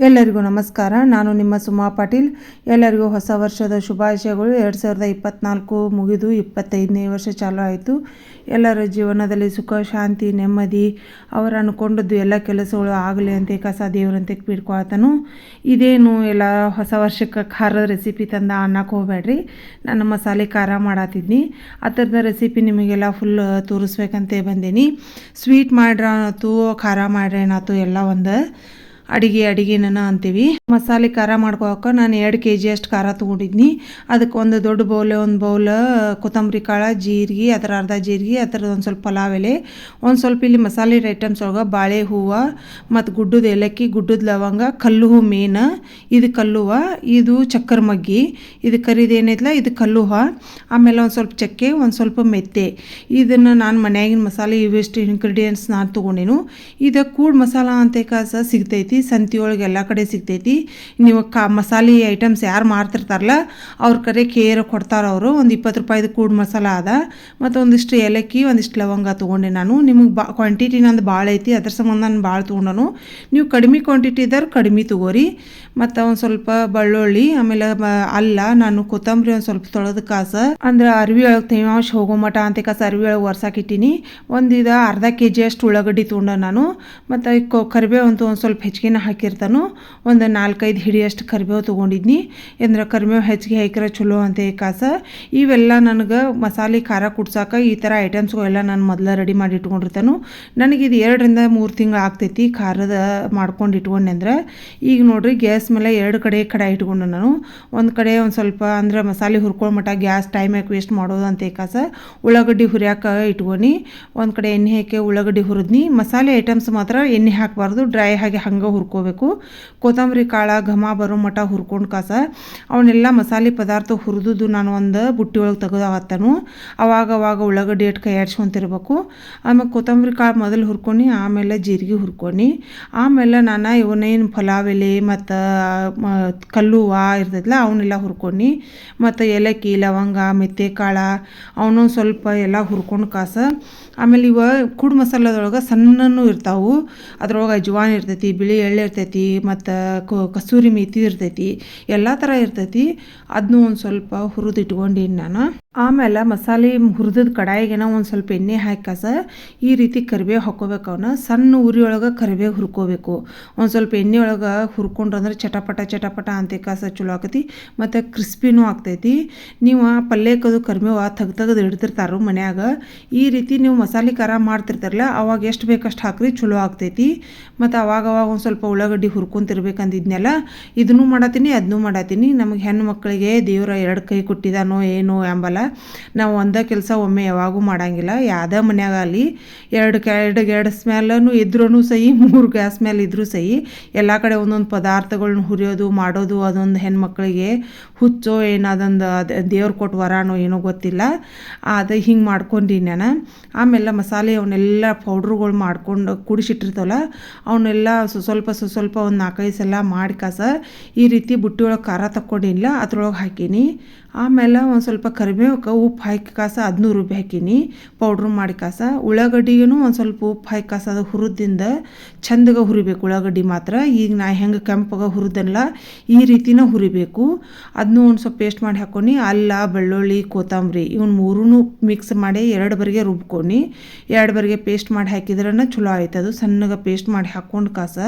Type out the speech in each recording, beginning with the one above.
ಎಲ್ಲರಿಗೂ ನಮಸ್ಕಾರ. ನಾನು ನಿಮ್ಮ ಸುಮಾ ಪಾಟೀಲ್. ಎಲ್ಲರಿಗೂ ಹೊಸ ವರ್ಷದ ಶುಭಾಶಯಗಳು. ಎರಡು ಸಾವಿರದ ಇಪ್ಪತ್ತ್ನಾಲ್ಕು ಮುಗಿದು ಇಪ್ಪತ್ತೈದನೇ ವರ್ಷ ಚಾಲೂ ಆಯಿತು. ಎಲ್ಲರ ಜೀವನದಲ್ಲಿ ಸುಖ, ಶಾಂತಿ, ನೆಮ್ಮದಿ, ಅವರು ಅಂದ್ಕೊಂಡದ್ದು ಎಲ್ಲ ಕೆಲಸಗಳು ಆಗಲಿ ಅಂತ, ಕಸ ದೇವರಂತೆ ಬಿಡ್ಕೊಳ್ತಾನು ಇದೇನು ಎಲ್ಲ ಹೊಸ ವರ್ಷಕ್ಕೆ ಖಾರದ ರೆಸಿಪಿ ತಂದ ಅನ್ನಕ್ಕೆ ಹೋಗ್ಬೇಡ್ರಿ. ನಾನು ಮಸಾಲೆ ಖಾರ ಮಾಡತ್ತಿದ್ನಿ ಆ ಥರದ ರೆಸಿಪಿ ನಿಮಗೆಲ್ಲ ಫುಲ್ ತೋರಿಸ್ಬೇಕಂತ ಬಂದೀನಿ. ಸ್ವೀಟ್ ಮಾಡ್ರಾತು ಖಾರ ಮಾಡ್ರೇನಾತು ಎಲ್ಲ ಒಂದು. ಅಡಿಗೆ ಅಡಿಗೆನ ಅಂತೀವಿ. ಮಸಾಲೆ ಖಾರ ಮಾಡ್ಕೊಳಕ್ಕೆ ನಾನು ಎರಡು ಕೆ ಜಿ ಅಷ್ಟು ಖಾರ ತೊಗೊಂಡಿದ್ನಿ. ಅದಕ್ಕೆ ಒಂದು ದೊಡ್ಡ ಬೌಲ್ ಒಂದು ಬೌಲ್ ಕೊತ್ತಂಬರಿ ಕಾಳು, ಜೀರಿಗೆ, ಅದರ ಅರ್ಧ ಜೀರಿಗೆ ಅದರ ಒಂದು ಸ್ವಲ್ಪ ಪಲಾವ್ ಎಲೆ, ಒಂದು ಸ್ವಲ್ಪ ಇಲ್ಲಿ ಮಸಾಲೆ ಐಟಮ್ಸ್ ಒಳಗೆ ಬಾಳೆ ಹೂವು ಮತ್ತು ಗುಡ್ಡದ ಏಲಕ್ಕಿ, ಗುಡ್ಡದ ಲವಂಗ, ಕಲ್ಲು ಹೂ ಮೇನ್, ಇದು ಕಲ್ಲುವ ಇದು ಚಕ್ಕರ್ ಮಗ್ಗಿ, ಇದು ಕರಿದೇನೈತಲ್ಲ ಇದು ಕಲ್ಲು ಹೂವು, ಆಮೇಲೆ ಒಂದು ಸ್ವಲ್ಪ ಚಕ್ಕೆ, ಒಂದು ಸ್ವಲ್ಪ ಮೆತ್ತೆ. ಇದನ್ನು ನಾನು ಮನೆಯಾಗಿನ ಮಸಾಲೆ ಇವೆಷ್ಟು ಇಂಗ್ರೀಡಿಯೆಂಟ್ಸ್ ನಾನು ತೊಗೊಂಡೇನು. ಇದು ಕೂಡ್ ಮಸಾಲ ಅಂತ ಕಾಸ ಸಿಗ್ತೈತಿ. ಸಂತಿ ಒಳಗೆ ಎಲ್ಲ ಕಡೆ ಸಿಗ್ತೈತಿ. ನೀವು ಕಾ ಮಸಾಲೆ ಐಟಮ್ಸ್ ಯಾರು ಮಾರ್ತಿರ್ತಾರಲ್ಲ ಅವ್ರ ಕರೆ ಕೇರ್ ಕೊಡ್ತಾರೆ ಅವರು. ಒಂದು ಇಪ್ಪತ್ತು ರೂಪಾಯಿದು ಕೂಡ್ ಮಸಾಲ ಅದ. ಮತ್ತು ಒಂದಿಷ್ಟು ಏಲಕ್ಕಿ, ಒಂದಿಷ್ಟು ಲವಂಗ ತೊಗೊಂಡೆ ನಾನು. ನಿಮಗೆ ಬಾ ಕ್ವಾಂಟಿಟಿ ನಂದು ಭಾಳ ಐತಿ, ಅದ್ರ ಸಂಬಂಧ ನಾನು ಭಾಳ ತೊಗೊಂಡನು. ನೀವು ಕಡಿಮೆ ಕ್ವಾಂಟಿಟಿ ಇದ್ದಾರೆ ಕಡಿಮೆ ತೊಗೋರಿ. ಮತ್ತು ಒಂದು ಸ್ವಲ್ಪ ಬೆಳ್ಳುಳ್ಳಿ, ಆಮೇಲೆ ಅಲ್ಲ, ನಾನು ಕೊತ್ತಂಬರಿ ಒಂದು ಸ್ವಲ್ಪ ತೊಳೆದ ಕಾಸ. ಅಂದ್ರೆ ಅರ್ವಿ ಒಳಗೆ ತೇವಾಂಶ ಹೋಗೋ ಮಟ ಅಂತ ಕಾಸ ಅರ್ವಿ ಒಳಗೆ ಒರ್ಸಾಕಿಟ್ಟಿನಿ. ಒಂದು ಇದು ಅರ್ಧ ಕೆ ಜಿ ಅಷ್ಟು ಉಳ್ಳಾಗಡ್ಡಿ ತೊಗೊಂಡ ನಾನು. ಮತ್ತು ಕರಿಬೇವು ಅಂತೂ ಒಂದು ಸ್ವಲ್ಪ ಹೆಚ್ಚಿಗೆನ ಹಾಕಿರ್ತಾನೋ, ಒಂದು ನಾಲ್ಕೈದು ಹಿಡಿಯಷ್ಟು ಕರಿಬೇವು ತೊಗೊಂಡಿದ್ನಿ. ಅಂದ್ರೆ ಕರಿಬೇವು ಹೆಚ್ಚಿಗೆ ಹಾಕಿರ ಚಲೋ ಅಂತ ಕಾಸ. ಇವೆಲ್ಲ ನನಗೆ ಮಸಾಲೆ, ಖಾರ ಕುಡ್ಸಾಕ ಈ ಥರ ಐಟಮ್ಸ್ಗಳೆಲ್ಲ ನಾನು ಮೊದಲ ರೆಡಿ ಮಾಡಿ ಇಟ್ಕೊಂಡಿರ್ತಾನು. ನನಗೆ ಇದು ಎರಡರಿಂದ ಮೂರು ತಿಂಗಳು ಆಗ್ತೈತಿ ಖಾರದ ಮಾಡ್ಕೊಂಡು ಇಟ್ಕೊಂಡೆ ಅಂದ್ರೆ. ಈಗ ನೋಡಿರಿ, ಗ್ಯಾಸ್ ಮೇಲೆ ಎರಡು ಕಡೆ ಕಡಾಯಿ ಇಟ್ಕೊಂಡು ನಾನು. ಒಂದು ಕಡೆ ಒಂದು ಸ್ವಲ್ಪ ಅಂದ್ರೆ ಮಸಾಲೆ ಹುರ್ಕೊಳ್ಳೋ ಮಟ್ಟ ಗ್ಯಾಸ್ ಟೈಮ್ ಯಾಕೆ ವೇಸ್ಟ್ ಮಾಡೋದು ಅಂತ ಕಾಸ ಉಳ್ಳಾಗಡ್ಡಿ ಹುರಿಯಾಕ ಇಟ್ಕೊನಿ ಒಂದು ಕಡೆ ಎಣ್ಣೆ ಹಾಕಿ ಉಳ್ಳಾಗಡ್ಡಿ ಹುರಿದ್ನಿ. ಮಸಾಲೆ ಐಟಮ್ಸ್ ಮಾತ್ರ ಎಣ್ಣೆ ಹಾಕಬಾರ್ದು ಡ್ರೈ ಹಾಗೆ ಹಂಗೆ ಹುರ್ಕೋಬೇಕು. ಕೊತ್ತಂಬರಿ, ಕಾಳು, ಘಮ ಬರೋ ಮಠ ಹುರ್ಕೊಂಡು ಕಾಸ. ಅವನ್ನೆಲ್ಲ ಮಸಾಲೆ ಪದಾರ್ಥ ಹುರಿದುದು ನಾನು ಒಂದು ಬುಟ್ಟಿ ಒಳಗೆ ತೆಗೆದಾಗತ್ತನು ಅವಾಗ ಅವಾಗ ಉಳ್ಳಾಗಡ್ಡಿ ಎಟ್ ಕೈ ಆಡ್ಸ್ಕೊಂತಿರ್ಬೇಕು ಆಮೇಲೆ ಕೊತ್ತಂಬರಿ, ಕಾಳು ಮೊದಲು ಹುರ್ಕೊಂಡು ಆಮೇಲೆ ಜೀರಿಗೆ ಹುರ್ಕೊಂಡು ಆಮೇಲೆ ನಾನು ಇವನೇನು ಪಲಾವ್ ಎಲೆ ಮತ್ತು ಹೂವು ಇರ್ತೈತಲ್ಲ ಅವನ್ನೆಲ್ಲ ಹುರ್ಕೊಂಡು ಮತ್ತು ಏಲಕ್ಕಿ, ಲವಂಗ, ಮೆತ್ತೆ, ಕಾಳು ಅವನು ಸ್ವಲ್ಪ ಎಲ್ಲ ಹುರ್ಕೊಂಡು ಕಾಸ. ಆಮೇಲೆ ಇವ ಕುಡ್ ಮಸಾಲದೊಳಗೆ ಸಣ್ಣನೂ ಇರ್ತಾವು. ಅದ್ರೊಳಗೆ ಅಜ್ವಾನ್ ಇರ್ತೈತಿ, ಬಿಳಿ ಎಳ್ಳು ಇರ್ತೈತಿ, ಮತ್ತು ಕಸೂರಿ ಮೇತಿ ಇರ್ತೈತಿ, ಎಲ್ಲ ಥರ ಇರ್ತೈತಿ. ಅದನ್ನೂ ಒಂದು ಸ್ವಲ್ಪ ಹುರಿದು ಇಟ್ಕೊಂಡಿನಿ ನಾನು ಆಮೇಲೆ ಮಸಾಲೆ ಹುರಿದದ ಕಡಾಯಿಗೆನ ಒಂದು ಸ್ವಲ್ಪ ಎಣ್ಣೆ ಹಾಕಿ ಕಾಸ, ಈ ರೀತಿ ಕರಿಬೇವು ಹಾಕೋಬೇಕು ಅವನ್ನ ಸಣ್ಣ ಉರಿಯೊಳಗೆ ಕರಿಬೇವು ಹುರ್ಕೋಬೇಕು. ಒಂದು ಸ್ವಲ್ಪ ಎಣ್ಣೆ ಒಳಗೆ ಹುರ್ಕೊಂಡ್ರಂದ್ರೆ ಚಟಪಟ ಚಟಪಟ ಅಂತ ಕಾಸ ಚಲೋ ಆಗತಿ ಮತ್ತು ಕ್ರಿಸ್ಪಿನೂ ಆಗ್ತೈತಿ. ನೀವು ಪಲ್ಯಕ್ಕದು ಕರಿಬೇವು ತೆಗೆದು ಇಡ್ತಿರ್ತಾರೋ ಮನ್ಯಾಗ. ಈ ರೀತಿ ನೀವು ಮಸಾಲೆ ಖಾರ ಮಾಡ್ತಿರ್ತಾರಲ್ಲ ಅವಾಗ ಎಷ್ಟು ಬೇಕಷ್ಟು ಹಾಕ್ರಿ ಚಲೋ ಆಗ್ತೈತಿ. ಮತ್ತು ಅವಾಗ ಅವಾಗ ಒಂದು ಸ್ವಲ್ಪ ಉಳ್ಳಾಗಡ್ಡಿ ಹುರ್ಕೊಂತಿರ್ಬೇಕಂದಿದ್ನೆಲ್ಲ ಇದನ್ನು ಮಾಡತ್ತೀನಿ ಅದನ್ನೂ ಮಾಡತ್ತೀನಿ. ನಮಗೆ ಹೆಣ್ಣು ಮಕ್ಕಳಿಗೆ ದೇವರ ಎರಡು ಕೈ ಕೊಟ್ಟಿದಾನೋ ಏನೋ ಎಂಬಲ್ಲ ನಾವು ಒಂದೇ ಕೆಲಸ ಒಮ್ಮೆ ಯಾವಾಗೂ ಮಾಡಂಗಿಲ್ಲ. ಯಾವುದೇ ಮನ್ಯಾಗ ಅಲ್ಲಿ ಎರಡು ಎರಡು ಎರಡು ಮೇಲೂ ಇದ್ರೂ ಸಹಿ, ಮೂರು ಗ್ಯಾಸ್ ಮೇಲೆ ಇದ್ರೂ ಸಹಿ, ಎಲ್ಲ ಕಡೆ ಒಂದೊಂದು ಪದಾರ್ಥಗಳನ್ನ ಹುರಿಯೋದು, ಮಾಡೋದು, ಅದೊಂದು ಹೆಣ್ಮಕ್ಳಿಗೆ ಹುಚ್ಚೋ ಏನಾದೊಂದು ದೇವ್ರು ಕೊಟ್ಟು ವರಾನೋ ಏನೋ ಗೊತ್ತಿಲ್ಲ. ಅದು ಹಿಂಗೆ ಮಾಡ್ಕೊಂಡಿ ನಾನು ಆಮೇಲೆ ಮಸಾಲೆ ಅವನ್ನೆಲ್ಲ ಪೌಡ್ರುಗಳು ಮಾಡ್ಕೊಂಡು ಕುಡಿಸಿಟ್ಟಿರ್ತಾವಲ್ಲ ಅವನ್ನೆಲ್ಲ ಸ್ವ- ಸ್ವಲ್ಪ ಸ್ವ- ಸ್ವಲ್ಪ ಒಂದು ನಾಲ್ಕೈದು ಸಲ ಮಾಡಿ ಕಾಸ ಈ ರೀತಿ ಬುಟ್ಟಿ ಒಳಗೆ ಖಾರ ತಕ್ಕೊಂಡಿಲ್ಲ, ಅದ್ರೊಳಗೆ ಹಾಕೀನಿ. ಆಮೇಲೆ ಒಂದು ಸ್ವಲ್ಪ ಕರಿಬೇವಕ್ಕೆ ಉಪ್ಪು ಹಾಕಿ ಕಾಸ ಅದನ್ನೂ ರುಬ್ಬಿ ಹಾಕೀನಿ ಪೌಡ್ರ್ ಮಾಡಿ ಕಾಸ ಉಳ್ಳಾಗಡ್ಡಿಗೂ ಒಂದು ಸ್ವಲ್ಪ ಉಪ್ಪು ಹಾಕಿ ಕಾಸ ಅದು ಹುರಿದಿಂದ ಚಂದಗೆ ಹುರಿಬೇಕು ಉಳ್ಳಾಗಡ್ಡಿ ಮಾತ್ರ. ಈಗ ನಾ ಹೆಂಗೆ ಕೆಂಪಗೆ ಹುರಿದಲ್ಲ ಈ ರೀತಿನ ಹುರಿಬೇಕು. ಅದನ್ನೂ ಒಂದು ಸ್ವಲ್ಪ ಪೇಸ್ಟ್ ಮಾಡಿ ಹಾಕ್ಕೊಂಡು ಅಲ್ಲ, ಬೆಳ್ಳುಳ್ಳಿ, ಕೊತ್ತಂಬರಿ ಇವನ್ ಮೂರೂ ಮಿಕ್ಸ್ ಮಾಡಿ ಎರಡು ಬರಿಗೆ ರುಬ್ಕೊಂಡು ಎರಡು ಬರಿಗೆ ಪೇಸ್ಟ್ ಮಾಡಿ ಹಾಕಿದ್ರನ ಚಲೋ ಆಯ್ತು ಅದು ಸಣ್ಣಗೆ ಪೇಸ್ಟ್ ಮಾಡಿ ಹಾಕ್ಕೊಂಡು ಕಾಸ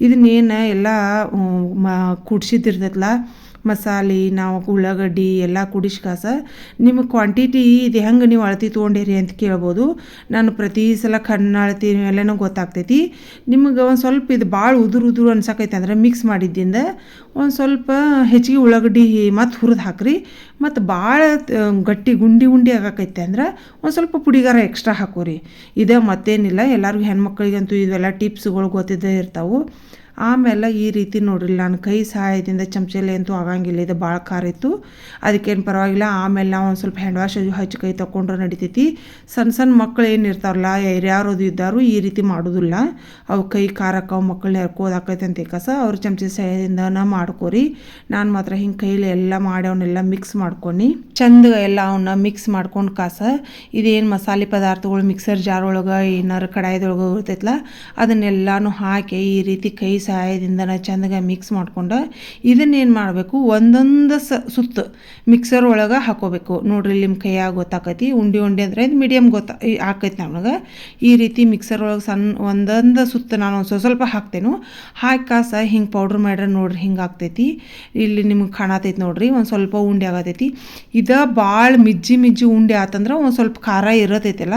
ಇದನ್ನೇನು ಎಲ್ಲ ಮ ಕುಡ್ಸಿದ್ದಿರ್ತೈತಲ್ಲ ಮಸಾಲೆ, ನಾವು ಉಳ್ಳಾಗಡ್ಡಿ, ಎಲ್ಲ ಕುಡಿಸ್ಕಾಸ ನಿಮಗೆ ಕ್ವಾಂಟಿಟಿ ಇದು ಹೆಂಗೆ ನೀವು ಅಳತಿ ತೊಗೊಂಡಿರಿ ಅಂತ ಕೇಳ್ಬೋದು. ನಾನು ಪ್ರತಿ ಸಲ ಕಣ್ಣು ಅಳತಿ ಎಲ್ಲನೂ ಗೊತ್ತಾಗ್ತೈತಿ. ನಿಮಗೆ ಒಂದು ಸ್ವಲ್ಪ ಇದು ಭಾಳ ಉದುರು ಉದುರು ಅನ್ಸಕೈತೆ ಅಂದ್ರೆ ಮಿಕ್ಸ್ ಮಾಡಿದ್ದಿಂದ ಒಂದು ಸ್ವಲ್ಪ ಹೆಚ್ಚಿಗೆ ಉಳ್ಳಾಗಡ್ಡಿ ಮತ್ತು ಹುರಿದು ಹಾಕ್ರಿ. ಮತ್ತು ಭಾಳ ಗಟ್ಟಿ ಗುಂಡಿ ಗುಂಡಿ ಆಗಕೈತೆ ಅಂದ್ರೆ ಒಂದು ಸ್ವಲ್ಪ ಪುಡಿಗಾರ ಎಕ್ಸ್ಟ್ರಾ ಹಾಕೋರಿ. ಇದೇ ಮತ್ತೇನಿಲ್ಲ. ಎಲ್ಲರಿಗೂ ಹೆಣ್ಮಕ್ಳಿಗಂತೂ ಇವೆಲ್ಲ ಟಿಪ್ಸ್ಗಳು ಗೊತ್ತಿದ್ದೇ ಇರ್ತಾವೆ. ಆಮೇಲೆ ಈ ರೀತಿ ನೋಡ್ರಿ, ನಾನು ಕೈ ಸಹಾಯದಿಂದ ಚಮಚಲ್ಲಿ ಅಂತೂ ಆಗಂಗಿಲ್ಲ ಇದು ಭಾಳ ಖಾರ ಇತ್ತು. ಅದಕ್ಕೇನು ಪರವಾಗಿಲ್ಲ, ಆಮೇಲೆ ನಾವು ಒಂದು ಸ್ವಲ್ಪ ಹ್ಯಾಂಡ್ ವಾಶ್ ಹಚ್ಚಿ ಕೈ ತೊಗೊಂಡ್ರೆ ನಡಿತೈತಿ. ಸಣ್ಣ ಸಣ್ಣ ಮಕ್ಕಳು ಏನು ಇರ್ತಾರಲ್ಲ, ಯಾರ್ಯಾರದು ಇದ್ದಾರು ಈ ರೀತಿ ಮಾಡೋದಿಲ್ಲ. ಅವು ಕೈ ಖಾರಕ್ಕೆ ಅವು ಮಕ್ಕಳನ್ನ ಎರ್ಕೋದಾಕೈತೆ ಅಂತ ಕಸ, ಅವ್ರ ಚಮಚಿ ಸಹಾಯದಿಂದನ ಮಾಡ್ಕೋರಿ. ನಾನು ಮಾತ್ರ ಹಿಂಗೆ ಕೈಲಿ ಎಲ್ಲ ಮಾಡಿ ಅವನ್ನೆಲ್ಲ ಮಿಕ್ಸ್ ಮಾಡ್ಕೊಂಡು ಚಂದ ಎಲ್ಲ ಅವನ್ನ ಮಿಕ್ಸ್ ಮಾಡ್ಕೊಂಡು ಕಾಸ. ಇದೇನು ಮಸಾಲೆ ಪದಾರ್ಥಗಳು ಮಿಕ್ಸರ್ ಜಾರ್ ಒಳಗೆ ಏನಾರು ಕಡಾಯಿದೊಳಗೆ ಇರ್ತೈತಲ್ಲ ಅದನ್ನೆಲ್ಲನೂ ಹಾಕಿ ಈ ರೀತಿ ಕೈ ಸಹಾಯದಿಂದ ಚಂದಗೆ ಮಿಕ್ಸ್ ಮಾಡ್ಕೊಂಡು ಇದನ್ನೇನು ಮಾಡಬೇಕು? ಒಂದೊಂದು ಸ ಸುತ್ತು ಮಿಕ್ಸರ್ ಒಳಗೆ ಹಾಕೋಬೇಕು. ನೋಡ್ರಿ ನಿಮ್ಮ ಕೈಯಾಗ ಗೊತ್ತಾಕೈತಿ. ಉಂಡೆ ಉಂಡೆ ಅಂದರೆ ಇದು ಮೀಡಿಯಮ್ ಗೊತ್ತಾ ಆಕೈತಿ ನಮಗೆ. ಈ ರೀತಿ ಮಿಕ್ಸರ್ ಒಳಗೆ ಸಣ್ಣ ಒಂದೊಂದು ಸುತ್ತು ನಾನು ಒಂದು ಸ್ವಲ್ಪ ಹಾಕ್ತೇನೆ. ಹಾಕಿ ಕಾಸ, ಹಿಂಗೆ ಪೌಡ್ರ್ ಮಾಡ್ರೆ ನೋಡ್ರಿ ಹಿಂಗೆ ಆಗ್ತೈತಿ. ಇಲ್ಲಿ ನಿಮ್ಗೆ ಕಾಣತೈತಿ ನೋಡ್ರಿ, ಒಂದು ಸ್ವಲ್ಪ ಉಂಡೆ ಆಗತೈತಿ. ಇದು ಭಾಳ ಮಿಜ್ಜಿ ಮಿಜ್ಜಿ ಉಂಡೆ ಆತಂದ್ರೆ ಒಂದು ಸ್ವಲ್ಪ ಖಾರ ಇರತೈತಲ್ಲ,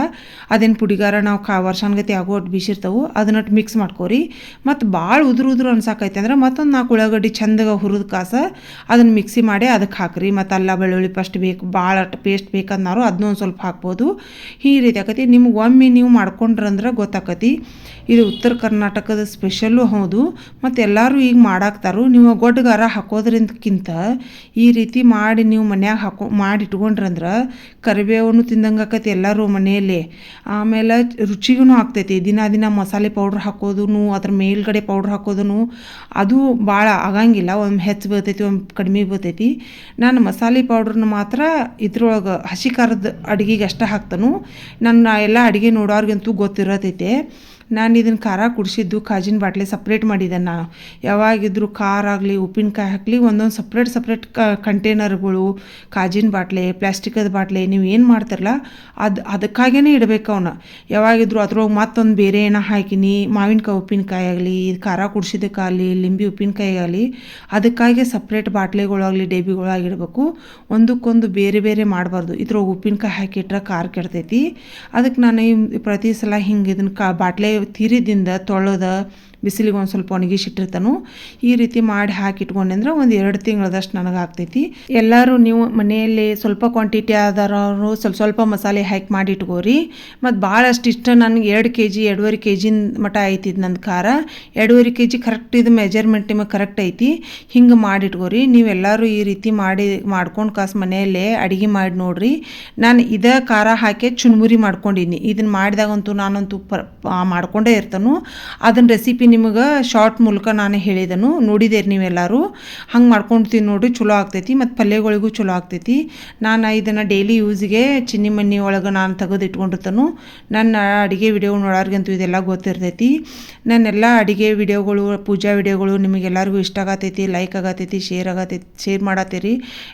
ಅದೇನು ಪುಡಿಗಾರ ನಾವು ಕಾ ವರ್ಷಾನ್ಗತಿ ಆಗೋ ಒಟ್ಟು ಬೀಸಿರ್ತಾವೆ ಅದನ್ನಟ್ಟು ಮಿಕ್ಸ್ ಮಾಡ್ಕೋರಿ. ಮತ್ತು ಭಾಳ ಉದುರು ಉದುರು ಅನ್ಸಾಕೈತೆ. ಅಂದ್ರೆ ಮತ್ತೊಂದು ನಾಲ್ಕು ಉಳ್ಳಾಗಡ್ಡಿ ಚಂದಗೆ ಹುರಿದ ಕಾಸ ಅದನ್ನು ಮಿಕ್ಸಿ ಮಾಡಿ ಅದಕ್ಕೆ ಹಾಕ್ರಿ. ಮತ್ತು ಅಲ್ಲ ಬೆಳ್ಳುಳ್ಳಿ ಫಸ್ಟ್ ಬೇಕು ಭಾಳ ಪೇಸ್ಟ್ ಬೇಕಂದ್ನಾರು ಅದನ್ನೊಂದು ಸ್ವಲ್ಪ ಹಾಕ್ಬೋದು. ಈ ರೀತಿ ಆಕತಿ. ನಿಮ್ಗೆ ಒಮ್ಮೆ ನೀವು ಮಾಡ್ಕೊಂಡ್ರಂದ್ರೆ ಗೊತ್ತಾಕತಿ. ಇದು ಉತ್ತರ ಕರ್ನಾಟಕದ ಸ್ಪೆಷಲ್ಲು ಹೌದು. ಮತ್ತು ಎಲ್ಲರೂ ಈಗ ಮಾಡಾಕ್ತಾರು. ನೀವು ಗೊಡ್ಗಾರ ಹಾಕೋದ್ರಿಂದಕ್ಕಿಂತ ಈ ರೀತಿ ಮಾಡಿ ನೀವು ಮನ್ಯಾಗ ಹಾಕೋ, ಮಾಡಿ ಇಟ್ಕೊಂಡ್ರಂದ್ರೆ ಕರಿಬೇವನ್ನು ತಿಂದಂಗೆ ಆಕತಿ ಎಲ್ಲರೂ ಮನೆಯಲ್ಲಿ. ಆಮೇಲೆ ರುಚಿಗೂ ಆಗ್ತೈತಿ. ದಿನ ದಿನ ಮಸಾಲೆ ಪೌಡ್ರ್ ಹಾಕೋದು ಅದ್ರ ಮೇಲ್ಗಡೆ ಪೌಡ್ರ್ ಹಾಕೋದು ಅದು ಭಾಳ ಆಗಂಗಿಲ್ಲ ಒಮ್ಮೆ ಹೆಚ್ಚು ಬೀಳ್ತೈತಿ ಒಮ್ಮೆ ಕಡಿಮೆ ಬೀಳ್ತೈತಿ ನಾನು ಮಸಾಲೆ ಪೌಡ್ರನ್ನ ಮಾತ್ರ ಇದ್ರೊಳಗೆ ಹಸಿ ಖಾರದ ಅಡುಗೆಗೆ ಅಷ್ಟೇ ಹಾಕ್ತಾನು. ನನ್ನ ಎಲ್ಲ ಅಡುಗೆ ನೋಡೋರ್ಗಂತೂ ಗೊತ್ತಿರತೈತೆ. ನಾನು ಇದನ್ನು ಖಾರ ಕುಡಿಸಿದ್ದು ಕಾಜಿನ ಬಾಟ್ಲಿ ಸಪ್ರೇಟ್ ಮಾಡಿದ್ದೆ ನಾನು. ಯಾವಾಗಿದ್ದರೂ ಖಾರ ಆಗಲಿ, ಉಪ್ಪಿನಕಾಯಿ ಹಾಕಲಿ, ಒಂದೊಂದು ಸಪ್ರೇಟ್ ಸಪ್ರೇಟ್ ಕಂಟೇನರ್ಗಳು ಕಾಜಿನ ಬಾಟ್ಲೆ, ಪ್ಲಾಸ್ಟಿಕದ ಬಾಟ್ಲೆ, ನೀವು ಏನು ಮಾಡ್ತಾರಲ್ಲ, ಅದು ಅದಕ್ಕಾಗೇ ಇಡಬೇಕು ಅವನ್ನ ಯಾವಾಗಿದ್ರು ಅದ್ರೊಳಗೆ ಮತ್ತೊಂದು ಬೇರೆ ಏನೋ ಹಾಕಿನಿ, ಮಾವಿನಕಾಯಿ ಉಪ್ಪಿನಕಾಯಿ ಆಗಲಿ ಖಾರ ಕುಡಿಸಿದ್ದಕ್ಕಾಗಲಿ, ಲಿಂಬಿ ಉಪ್ಪಿನಕಾಯಿ ಆಗಲಿ, ಅದಕ್ಕಾಗಿ ಸಪ್ರೇಟ್ ಬಾಟ್ಲೆಗಳಾಗಲಿ ಡೇಬಿಗಳಾಗಿಡಬೇಕು ಒಂದಕ್ಕೊಂದು ಬೇರೆ ಬೇರೆ ಮಾಡಬಾರ್ದು. ಇದ್ರೊಳಗೆ ಉಪ್ಪಿನಕಾಯಿ ಹಾಕಿಟ್ರೆ ಖಾರ ಕೆಡ್ತೈತಿ. ಅದಕ್ಕೆ ನಾನು ಪ್ರತಿ ಸಲ ಹಿಂಗೆ ಇದನ್ನು ಕಾ, ಬಾಟ್ಲೆ ತಿರಿದಿಂದ ತೊಳೆದ ಬಿಸಿಲಿಗೆ ಒಂದು ಸ್ವಲ್ಪ ಒಣಗಿಸಿಟ್ಟಿರ್ತಾನು. ಈ ರೀತಿ ಮಾಡಿ ಹಾಕಿ ಇಟ್ಕೊಂಡ್ರೆ ಒಂದು ಎರಡು ತಿಂಗಳದಷ್ಟು ನನಗೆ ಆಗ್ತೈತಿ ಎಲ್ಲರೂ ನೀವು ಮನೆಯಲ್ಲಿ ಸ್ವಲ್ಪ ಕ್ವಾಂಟಿಟಿ ಆದವರು ಸ್ವಲ್ಪ ಸ್ವಲ್ಪ ಮಸಾಲೆ ಹಾಕಿ ಮಾಡಿ ಇಟ್ಕೋರಿ ಮತ್ತು ಭಾಳಷ್ಟು ಇಷ್ಟ ನನಗೆ ಎರಡು ಕೆ ಜಿ ಎರಡೂವರೆ ಕೆ ಜಿನ ಮಟ ಐತಿ ಇದು ನನ್ನ ಖಾರ. ಎರಡೂವರೆ ಕೆ ಜಿ ಕರೆಕ್ಟ್ ಇದು ಮೆಜರ್ಮೆಂಟ್ ನಿಮಗೆ ಕರೆಕ್ಟ್ ಐತಿ. ಹಿಂಗೆ ಮಾಡಿಟ್ಕೋರಿ. ನೀವೆಲ್ಲರೂ ಈ ರೀತಿ ಮಾಡಿ, ಮಾಡ್ಕೊಂಡು ಕಾಸು ಮನೆಯಲ್ಲೇ ಅಡುಗೆ ಮಾಡಿ ನೋಡ್ರಿ. ನಾನು ಇದೇ ಖಾರ ಹಾಕಿ ಚುನ್ಮುರಿ ಮಾಡ್ಕೊಂಡಿನಿ ಇದನ್ನು ಮಾಡಿದಾಗಂತೂ ನಾನಂತೂ ಪ ಮಾಡ್ಕೊಂಡೇ ಇರ್ತಾನು. ಅದನ್ನ ರೆಸಿಪಿ ನಿಮಗೆ ಶಾರ್ಟ್ ಮೂಲಕ ನಾನು ಹೇಳಿದನು. ನೋಡಿದೇರಿ ನೀವೆಲ್ಲರೂ. ಹಂಗೆ ಮಾಡ್ಕೊಂಡ್ತೀನಿ ನೋಡ್ರಿ ಚಲೋ ಆಗ್ತೈತಿ ಮತ್ತು ಪಲ್ಯಗಳಿಗೂ ಚಲೋ ಆಗ್ತೈತಿ. ನಾನು ಇದನ್ನು ಡೈಲಿ ಯೂಸ್ಗೆ ಚಿನ್ನಿ ಮಣ್ಣಿ ಒಳಗೆ ನಾನು ತೆಗೆದು ಇಟ್ಕೊಂಡಿರ್ತಾನು. ನನ್ನ ಅಡುಗೆ ವಿಡಿಯೋ ನೋಡೋರಿಗಂತೂ ಇದೆಲ್ಲ ಗೊತ್ತಿರ್ತೈತಿ. ನನ್ನೆಲ್ಲ ಅಡುಗೆ ವಿಡಿಯೋಗಳು ಪೂಜಾ ವಿಡಿಯೋಗಳು ನಿಮಗೆಲ್ಲರಿಗೂ ಇಷ್ಟ ಆಗತೈತಿ ಲೈಕ್ ಆಗತೈತಿ ಶೇರ್ ಆಗತೈತಿ ಶೇರ್ ಮಾಡತ್ತೀರಿ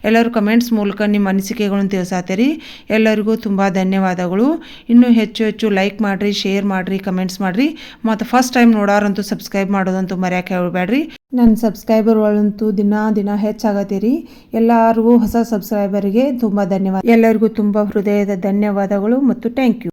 ಎಲ್ಲರೂ ಕಮೆಂಟ್ಸ್ ಮೂಲಕ ನಿಮ್ಮ ಅನಿಸಿಕೆಗಳನ್ನು ತಿಳಿಸಾತೀರಿ. ಎಲ್ಲರಿಗೂ ತುಂಬ ಧನ್ಯವಾದಗಳು. ಇನ್ನೂ ಹೆಚ್ಚು ಹೆಚ್ಚು ಲೈಕ್ ಮಾಡಿರಿ ಶೇರ್ ಮಾಡಿರಿ ಕಮೆಂಟ್ಸ್ ಮಾಡಿರಿ. ಮತ್ತು ಫಸ್ಟ್ ಟೈಮ್ ನೋಡೋರಂತೂ ಸಬ್ಸ್ಕ್ರೈಬ್ ಮಾಡೋದಂತೂ ಮರ್ಯಾಕೆ ಹೇಳ್ಬೇಡ್ರಿ ನನ್ನ ಸಬ್ಸ್ಕ್ರೈಬರ್ ಒಳಂತೂ ದಿನ ದಿನ ಹೆಚ್ಚಾಗತ್ತೀರಿ ಎಲ್ಲರಿಗೂ ಹೊಸ ಸಬ್ಸ್ಕ್ರೈಬರಿಗೆ ತುಂಬ ಧನ್ಯವಾದ. ಎಲ್ಲರಿಗೂ ತುಂಬ ಹೃದಯದ ಧನ್ಯವಾದಗಳು ಮತ್ತು ಥ್ಯಾಂಕ್ ಯು